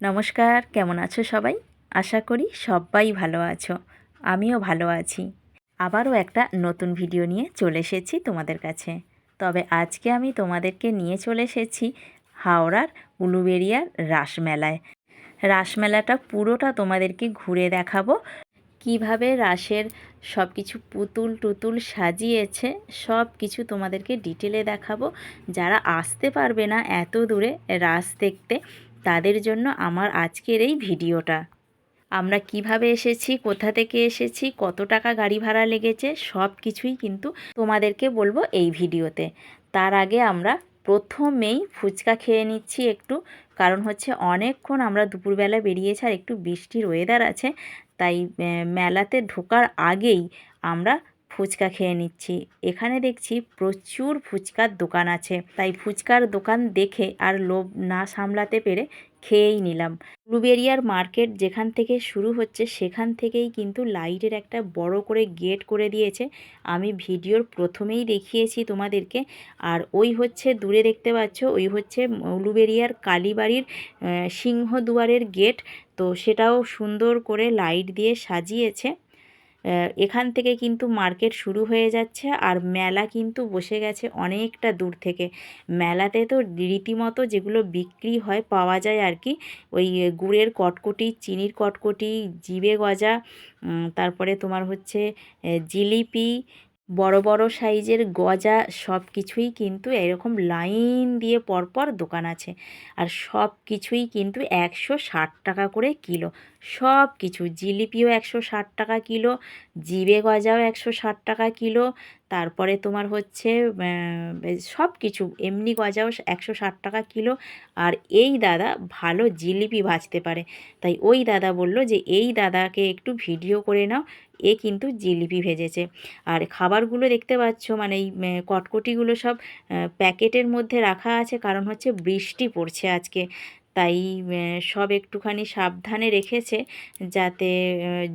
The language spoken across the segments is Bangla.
নমস্কার, কেমন আছো সবাই? আশা করি সবাই ভালো আছো। আমিও ভালো আছি। আবারও একটা নতুন ভিডিও নিয়ে চলে এসেছি তোমাদের কাছে। তবে আজকে আমি তোমাদেরকে নিয়ে চলে এসেছি হাওড়ার উলুবেরিয়ার রাসমেলায় রাসমেলাটা পুরোটা তোমাদেরকে ঘুরে দেখাবো। কীভাবে রাসের সব কিছু পুতুল টুতুল সাজিয়েছে সব কিছু তোমাদেরকে ডিটেলে দেখাবো। যারা আসতে পারবে না এত দূরে রাস দেখতে তাদের জন্য আমার আজকের এই ভিডিওটা। আমরা কীভাবে এসেছি, কোথা থেকে এসেছি, কত টাকা গাড়ি ভাড়া লেগেছে, সব কিছুই কিন্তু তোমাদেরকে বলব এই ভিডিওতে। তার আগে আমরা প্রথমেই ফুচকা খেয়ে নিচ্ছি একটু, কারণ হচ্ছে অনেকক্ষণ আমরা দুপুরবেলা বেরিয়েছি আর একটু বৃষ্টির ওয়েদার আছে, তাই মেলাতে ঢোকার আগেই আমরা ফুচকা খেয়ে নিচ্ছি। এখানে দেখছি প্রচুর ফুচকার দোকান আছে। তাই ফুচকার দোকান দেখে আর লোভ না সামলাতে পেরে খেয়েই নিলাম। ব্লুবেরিয়ার মার্কেট যেখান থেকে শুরু হচ্ছে সেখান থেকেই কিন্তু লাইটের একটা বড় করে গেট করে দিয়েছে। আমি ভিডিওর প্রথমেই দেখিয়েছি তোমাদেরকে। আর ওই হচ্ছে দূরে দেখতে পাচ্ছ, ওই হচ্ছে উলুবেরিয়ার কালীবাড়ির সিংহদুয়ারের গেট। তো সেটাও সুন্দর করে লাইট দিয়ে সাজিয়েছে। এখান থেকে কিন্তু মার্কেট শুরু হয়ে যাচ্ছে আর মেলা কিন্তু বসে গেছে অনেকটা দূর থেকে। মেলাতে তো রীতিমতো যেগুলো বিক্রি হয় পাওয়া যায় আর কি, ওই গুড়ের কটকটি, চিনির কটকটি, জিবে গজা তারপরে তোমার হচ্ছে জিলিপি বড় বড় সাইজের গজা সব কিছুই কিন্তু এরকম লাইন দিয়ে পরপর দোকান আছে। আর সব কিছুই কিন্তু একশো ষাট টাকা করে কিলো। সব কিছু জিলিপিও একশো ষাট টাকা কিলো, জিবে গজাও একশো ষাট টাকা কিলো তারপরে তোমার হচ্ছে সব কিছু এমনি গজাও একশো ষাট টাকা কিলো। আর এই দাদা ভালো জিলিপি ভাজতে পারে। তাই ওই দাদা বলল যে, এই দাদাকে একটু ভিডিও করে নাও। এ কিন্তু জিলিপি ভেজেছে। আর খাবারগুলো দেখতে পাচ্ছ মানে এই কটকটিগুলো সব প্যাকেটের মধ্যে রাখা আছে। কারণ হচ্ছে বৃষ্টি পড়ছে আজকে। তাই সব একটুখানি সাবধানে রেখেছে যাতে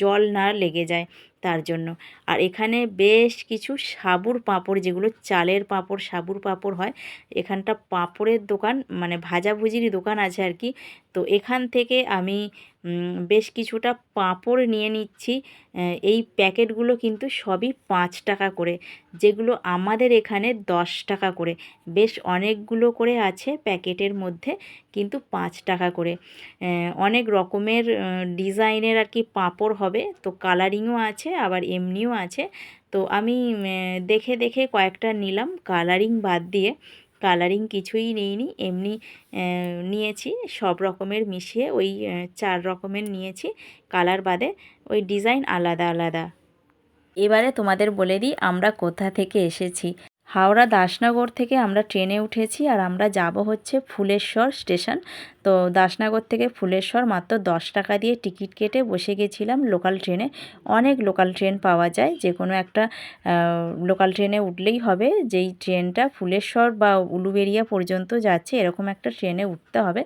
জল না লেগে যায়। তার জন্য। আর এখানে বেশ কিছু সাবুর পাঁপড়, যেগুলো চালের পাঁপড়, সাবুর পাঁপড় হয়, এখানটা পাঁপড়ের দোকান মানে ভাজাভুজির দোকান আছে আর কি। তো এখান থেকে আমি বেশ কিছুটা পাঁপড় নিয়ে নিচ্ছি। এই প্যাকেটগুলো কিন্তু সবই পাঁচ টাকা করে, যেগুলো আমাদের এখানে দশ টাকা করে। বেশ অনেকগুলো করে আছে প্যাকেটের মধ্যে, কিন্তু পাঁচ টাকা করে। অনেক রকমের ডিজাইনের আর কি পাঁপড় হবে, তো কালারিংও আছে। আবার এমনিও আছে। তো আমি দেখে দেখে কয়েকটা নিলাম কালারিং বাদ দিয়ে। কালারিং কিছুই নেইনি, এমনি নিয়েছি, সব রকমের মিশিয়ে ওই চার রকমের নিয়েছি কালার বাদে, ওই ডিজাইন আলাদা আলাদা। এবারে তোমাদের বলে দিই, আমরা কোথা থেকে এসেছি? হাওড়া দাসনগর থেকে আমরা ট্রেনে উঠেছি, আর আমরা যাব হচ্ছে ফুলেশ্বর স্টেশন। তো দাসনগর থেকে ফুলেশ্বর মাত্র দশ টাকা দিয়ে টিকিট কেটে বসে গেছিলাম লোকাল ট্রেনে। অনেক লোকাল ট্রেন পাওয়া যায় যে কোনো একটা লোকাল ট্রেনে উঠলেই হবে। যেই ট্রেনটা ফুলেশ্বর বা উলুবেরিয়া পর্যন্ত যাচ্ছে, এরকম একটা ট্রেনে উঠতে হবে।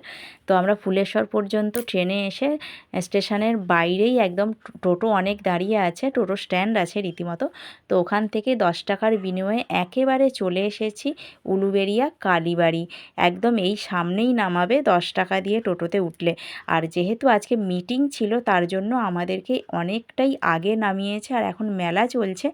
তো আমরা ফুলেশ্বর পর্যন্ত ট্রেনে এসে স্টেশনের বাইরেই একদম টোটো অনেক দাঁড়িয়ে আছে, টোটো স্ট্যান্ড আছে রীতিমতো। তো ওখান থেকে দশ টাকার বিনিময়ে একেবারে চলে এসেছি উলুবেরিয়া কালীবাড়ি। একদম এই সামনেই নামাবে দশ টাকা টাকা দিয়ে টোটোতে উঠলে। আর যেহেতু আজকে মিটিং ছিল, তার জন্য আমাদেরকে অনেকটাই আগে নামিয়েছে আর এখন মেলা চলছে,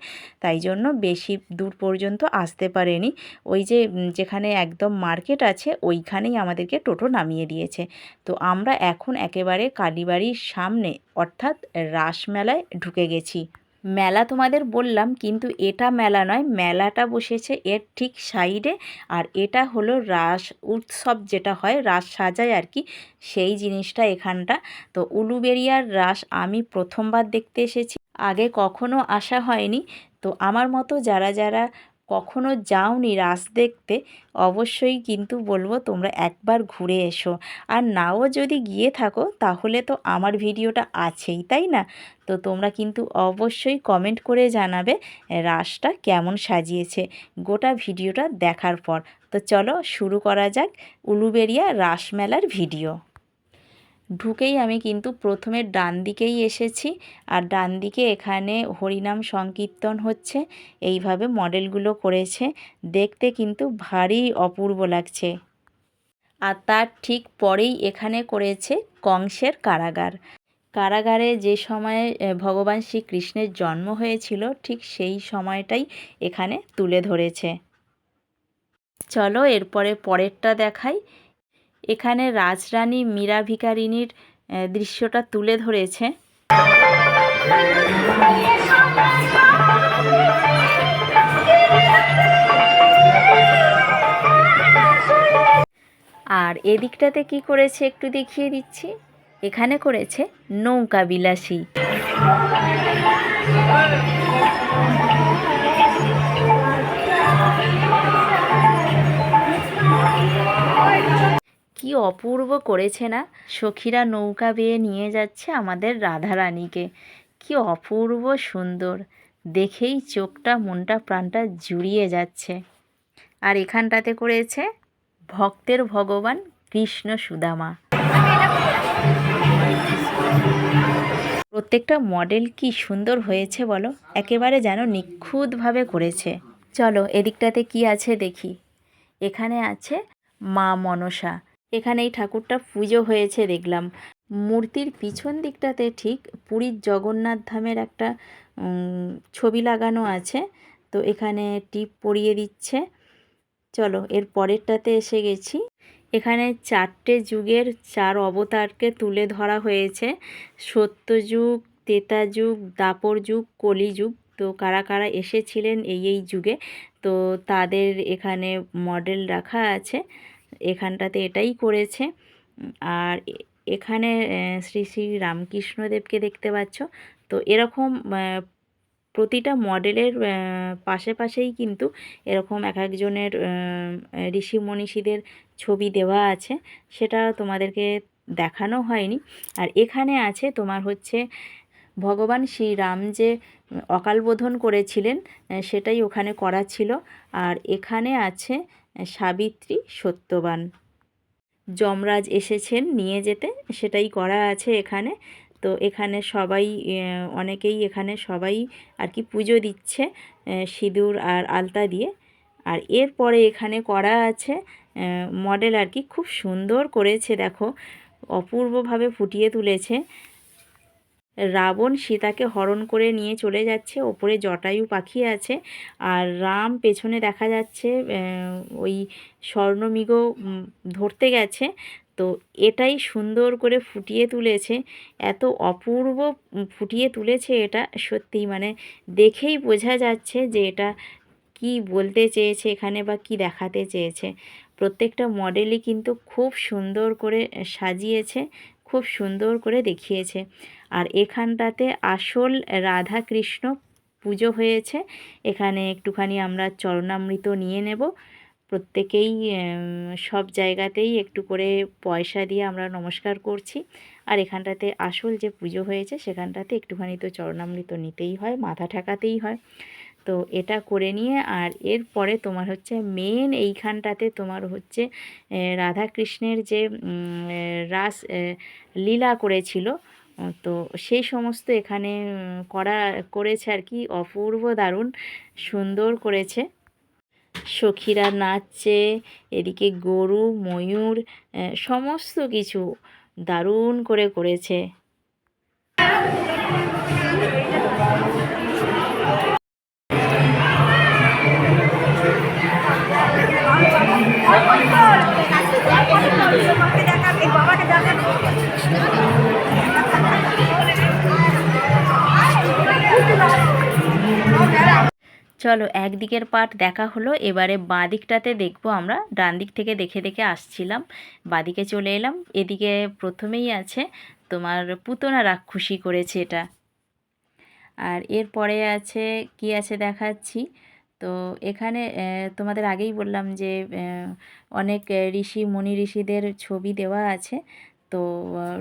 তাই জন্য বেশি দূর পর্যন্ত আসতে পারেনি। ওই যে যেখানে একদম মার্কেট আছে, ওইখানেই আমাদেরকে টোটো নামিয়ে দিয়েছে। তো আমরা এখন একেবারে কালীবাড়ির সামনে, অর্থাৎ রাসমেলায় ঢুকে গেছি। মেলা তোমাদের বললাম, কিন্তু এটা মেলা নয়, মেলাটা বসেছে এর ঠিক সাইডে, আর এটা হলো রাস উৎসব যেটা হয়, রাস সাজায় আর কি, সেই জিনিসটা এখানটা। তো উলুবেরিয়ার রাস আমি প্রথমবার দেখতে এসেছি, আগে কখনো আসা হয়নি। তো আমার মতো যারা যারা কখনো যাওনি রাস দেখতে, অবশ্যই কিন্তু বলব তোমরা একবার ঘুরে এসো। আর নাও যদি গিয়ে থাকো, তাহলে তো আমার ভিডিওটা আছেই, তাই না? তো তোমরা কিন্তু অবশ্যই কমেন্ট করে জানাবে রাসটা কেমন সাজিয়েছে গোটা ভিডিওটা দেখার পর। তো চলো শুরু করা যাক উলুবেরিয়া রাসমেলার ভিডিও। ঢুকেই আমি কিন্তু প্রথমে ডান দিকেই এসেছি। আর ডান দিকে এখানে হরিনাম সংকীর্তন হচ্ছে। এইভাবে মডেলগুলো করেছে। দেখতে কিন্তু ভারী অপূর্ব লাগছে। আর তার ঠিক পরেই এখানে করেছে কংসের কারাগার। কারাগারে যে সময়ে ভগবান শ্রীকৃষ্ণের জন্ম হয়েছিল, ঠিক সেই সময়টাই এখানে তুলে ধরেছে। চলো এরপরে পরেরটা দেখাই। এখানে রাজরানী মীরা ভিকারিনীর দৃশ্যটা তুলে ধরেছে। আর এদিকটাতে কি করেছে একটু দেখিয়ে দিচ্ছি? এখানে করেছে নৌকা বিলাসী। কি অপূর্ব করেছে না? সখীরা নৌকা বেয়ে নিয়ে যাচ্ছে আমাদের রাধারানীকে। কি অপূর্ব সুন্দর। দেখেই চোখটা, মনটা, প্রাণটা জুড়িয়ে যাচ্ছে। আর এখানটাতে করেছে ভক্তের ভগবান কৃষ্ণ সুদামা। প্রত্যেকটা মডেল কি সুন্দর হয়েছে বলো? একেবারে যেন নিখুঁতভাবে করেছে। চলো, এদিকটাতে কি আছে দেখি। এখানে আছে মা মনসা। এখানে এই ঠাকুরটা পুজো হয়েছে দেখলাম। মূর্তির পিছন দিকটাতে ঠিক পুরীর জগন্নাথ ধামের একটা ছবি লাগানো আছে। তো এখানে টিপ পরিয়ে দিচ্ছে। চলো, এর পরেরটাতে এসে গেছি। এখানে চারটে যুগের চার অবতারকে তুলে ধরা হয়েছে। সত্যযুগ তেতা যুগ, দাপর যুগ কলিযুগ তো কারা কারা এসেছিলেন এই এই যুগে? তো তাদের এখানে মডেল রাখা আছে। এখানটাতে এটাই করেছে। আর এখানে শ্রী শ্রী রামকৃষ্ণদেবকে দেখতে পাচ্ছ। তো এরকম প্রতিটা মডেলের পাশে পাশেই কিন্তু এরকম এক একজনের ঋষি মনীষীদের ছবি দেওয়া আছে। সেটা তোমাদেরকে দেখানো হয়নি। আর এখানে আছে তোমার হচ্ছে, ভগবান শ্রীরাম যে অকালবোধন করেছিলেন সেটাই ওখানে করা ছিল। আর এখানে আছে সাবিত্রী সত্যবান। যমরাজ এসেছেন নিয়ে যেতে, সেটাই করা আছে এখানে। তো এখানে সবাই অনেকেই এখানে সবাই আর কি পুজো দিচ্ছে সিঁদুর আর আলতা দিয়ে। আর এরপরে এখানে করা আছে মডেল আর কি খুব সুন্দর করেছে, দেখো। অপূর্বভাবে ফুটিয়ে তুলেছে। রাবণ সীতাকে হরণ করে নিয়ে চলে যাচ্ছে। ওপরে জটায়ু পাখি আছে আর রাম পেছনে দেখা যাচ্ছে ওই স্বর্ণমৃগ ধরতে গেছে। তো এটাই সুন্দর করে ফুটিয়ে তুলেছে। এত অপূর্ব ফুটিয়ে তুলেছে এটা। সত্যিই মানে দেখেই বোঝা যাচ্ছে যে এটা কি বলতে চেয়েছে এখানে বা কি দেখাতে চেয়েছে। প্রত্যেকটা মডেলই কিন্তু খুব সুন্দর করে সাজিয়েছে। খুব সুন্দর করে দেখিয়েছে। আর এখানটাতে আসল রাধা কৃষ্ণ পুজো হয়েছে। এখানে একটুখানি আমরা চরণামৃত নিয়ে নেব। প্রত্যেকেই সব জায়গাতেই একটু করে পয়সা দিয়ে আমরা নমস্কার করছি। আর এখানটাতে আসল যে পুজো হয়েছে, সেখানটাতে একটুখানি তো চরণামৃত নিতেই হয়, মাথা ঠেকাতেই হয়। তো এটা করে নিয়ে আর এরপরে তোমার হচ্ছে মেন এইখানটাতে তোমার হচ্ছে এ, রাধাকৃষ্ণের যে রাস লীলা করেছিল তো সেই সমস্ত এখানে করা করেছে আর কি অপূর্ব দারুণ সুন্দর করেছে। সখীরা নাচছে এদিকে গরু ময়ূর সমস্ত কিছু দারুণ করে করেছে। চলো একদিকের পার্ট দেখা হলো, এবারে বাঁ দিকটাতে দেখব আমরা। ডান দিক থেকে দেখে দেখে আসছিলাম, বাঁদিকে চলে এলাম। এদিকে প্রথমেই আছে তোমার পুতনা রাক্ষসী করেছে এটা। আর এরপরে আছে, কি আছে দেখাচ্ছি? তো এখানে তোমাদের আগেই বললাম যে অনেক ঋষি, মুনি ঋষিদের ছবি দেওয়া আছে। তো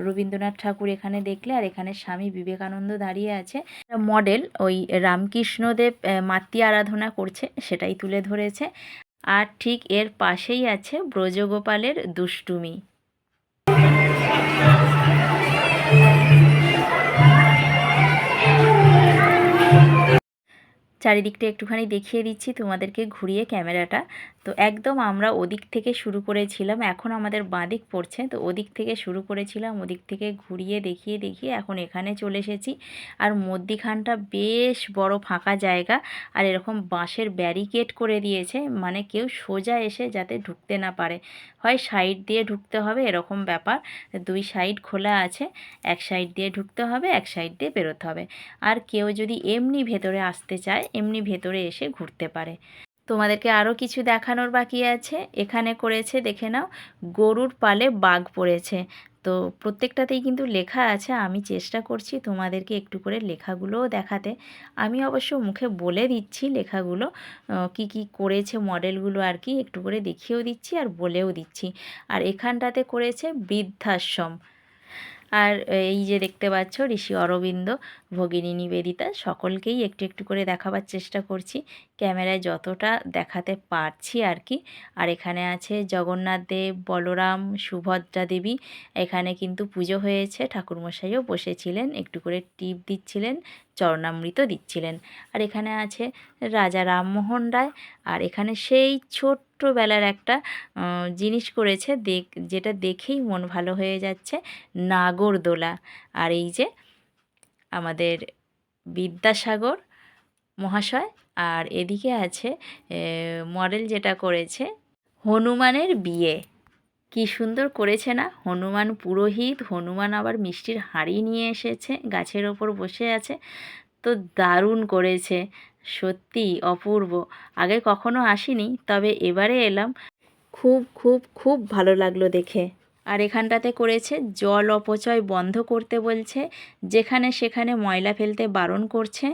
রবীন্দ্রনাথ ঠাকুর এখানে দেখলে আর এখানে স্বামী বিবেকানন্দ দাঁড়িয়ে আছে। মডেল ওই রামকৃষ্ণদেব মাতৃ আরাধনা করছে, সেটাই তুলে ধরেছে। আর ঠিক এর পাশেই আছে ব্রজগোপালের দুষ্টুমি। চারিদিকটা একটুখানি দেখিয়ে দিচ্ছি তোমাদেরকে ঘুরিয়ে ক্যামেরাটা। তো একদম আমরা ওদিক থেকে শুরু করেছিলাম, এখন আমাদের বাঁদিক পড়ছে, তো ওদিক থেকে শুরু করেছিলাম, ওদিক থেকে ঘুরিয়ে দেখিয়ে দেখিয়ে এখন এখানে চলে এসেছি। আর মধ্যিখানটা বেশ বড় ফাঁকা জায়গা, আর এরকম বাঁশের ব্যারিকেড করে দিয়েছে মানে কেউ সোজা এসে যাতে ঢুকতে না পারে। হয় সাইড দিয়ে ঢুকতে হবে, এরকম ব্যাপার। দুই সাইড খোলা আছে, এক সাইড দিয়ে ঢুকতে হবে, এক সাইড দিয়ে বেরোতে হবে। আর কেউ যদি এমনি ভেতরে আসতে চায়, এমনি ভেতরে এসে ঘুরতে পারে। তোমাদেরকে আরও কিছু দেখানোর বাকি আছে। এখানে করেছে, দেখে নাও, গরুর পালে বাঘ পড়েছে। তো প্রত্যেকটাতেই কিন্তু লেখা আছে, আমি চেষ্টা করছি তোমাদেরকে একটু করে লেখাগুলোও দেখাতে। আমি অবশ্য মুখে বলে দিচ্ছি লেখাগুলো কি কি করেছে মডেলগুলো আর কি, একটু করে দেখিয়েও দিচ্ছি আর বলেও দিচ্ছি। আর এখানটাতে করেছে বৃদ্ধাশ্রম। আর এই যে দেখতে পাচ্ছ ঋষি অরবিন্দ ভগিনী নিবেদিতা সকলকেই একটু একটু করে দেখাবার চেষ্টা করছি। ক্যামেরায় যতটা দেখাতে পারছি আর কি আর এখানে আছে জগন্নাথ দেব, বলরাম, সুভদ্রা দেবী। এখানে কিন্তু পুজো হয়েছে, ঠাকুরমশাইও বসেছিলেন, একটু করে টিপ দিচ্ছিলেন। চরণামৃত দিচ্ছিলেন। আর এখানে আছে রাজা রামমোহন রায়। আর এখানে সেই ছোট্টবেলার একটা জিনিস করেছে দেখ, যেটা দেখেই মন ভালো হয়ে যাচ্ছে, নাগরদোলা। আর এই যে আমাদের বিদ্যাসাগর মহাশয়, আর এদিকে আছে মডেল যেটা করেছে, হনুমানের বিয়ে। কি সুন্দর করেছে না? হনুমান পুরোহিত, হনুমান আবার মিষ্টির হাঁড়ি নিয়ে এসেছে, গাছের ওপর বসে আছে। তো দারুণ করেছে, সত্যি অপূর্ব। আগে কখনো আসিনি, তবে এবারে এলাম। খুব খুব খুব ভালো লাগল দেখে। আর এখানটাতে করেছে জল অপচয় বন্ধ করতে বলছে, যেখানে সেখানে ময়লা ফেলতে বারণ করছে,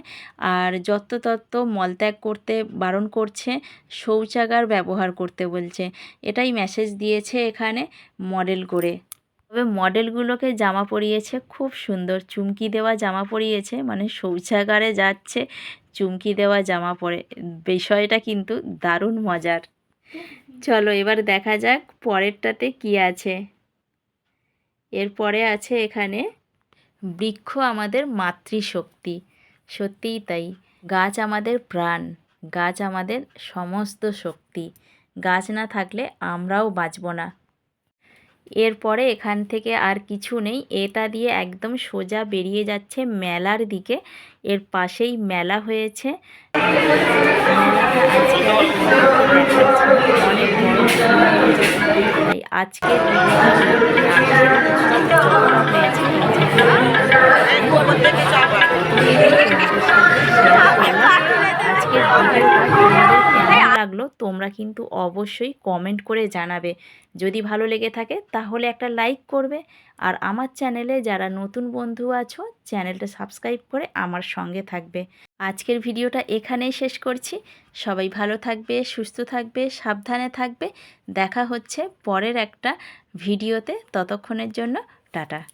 আর যত্রতত্ত্ব মলত্যাগ করতে বারণ করছে, শৌচাগার ব্যবহার করতে বলছে। এটাই মেসেজ দিয়েছে এখানে মডেল করে। তবে মডেলগুলোকে জামা পরিয়েছে, খুব সুন্দর। চুমকি দেওয়া জামা পরিয়েছে মানে শৌচাগারে যাচ্ছে, চুমকি দেওয়া জামা পরে। বিষয়টা কিন্তু দারুণ মজার। চলো এবার দেখা যাক পরেরটাতে কি আছে। এরপরে আছে এখানে, বৃক্ষ আমাদের মাতৃশক্তি। সত্যিই তাই। গাছ আমাদের প্রাণ, গাছ আমাদের সমস্ত শক্তি। গাছ না থাকলে আমরাও বাঁচব না। এরপরে এখান থেকে আর কিছু নেই। এটা দিয়ে একদম সোজা বেরিয়ে যাচ্ছে মেলার দিকে। এর পাশেই মেলা হয়েছে। মেলাটা আজকে দেখাচ্ছি। অনেক বড় তাই আজকের আজকের ভিডিওটা তোমাদের কেমন লাগল তোমরা কিন্তু অবশ্যই কমেন্ট করে জানাবে। যদি ভালো লেগে থাকে তাহলে একটা লাইক করবে। আর আমার চ্যানেলে যারা নতুন বন্ধু আছো, চ্যানেলটা সাবস্ক্রাইব করে আমার সঙ্গে থাকবে। আজকের ভিডিওটা এখানেই শেষ করছি। সবাই ভালো থাকবে, সুস্থ থাকবে, সাবধানে থাকবে। দেখা হচ্ছে পরের একটা ভিডিওতে। ততক্ষণের জন্য টাটা।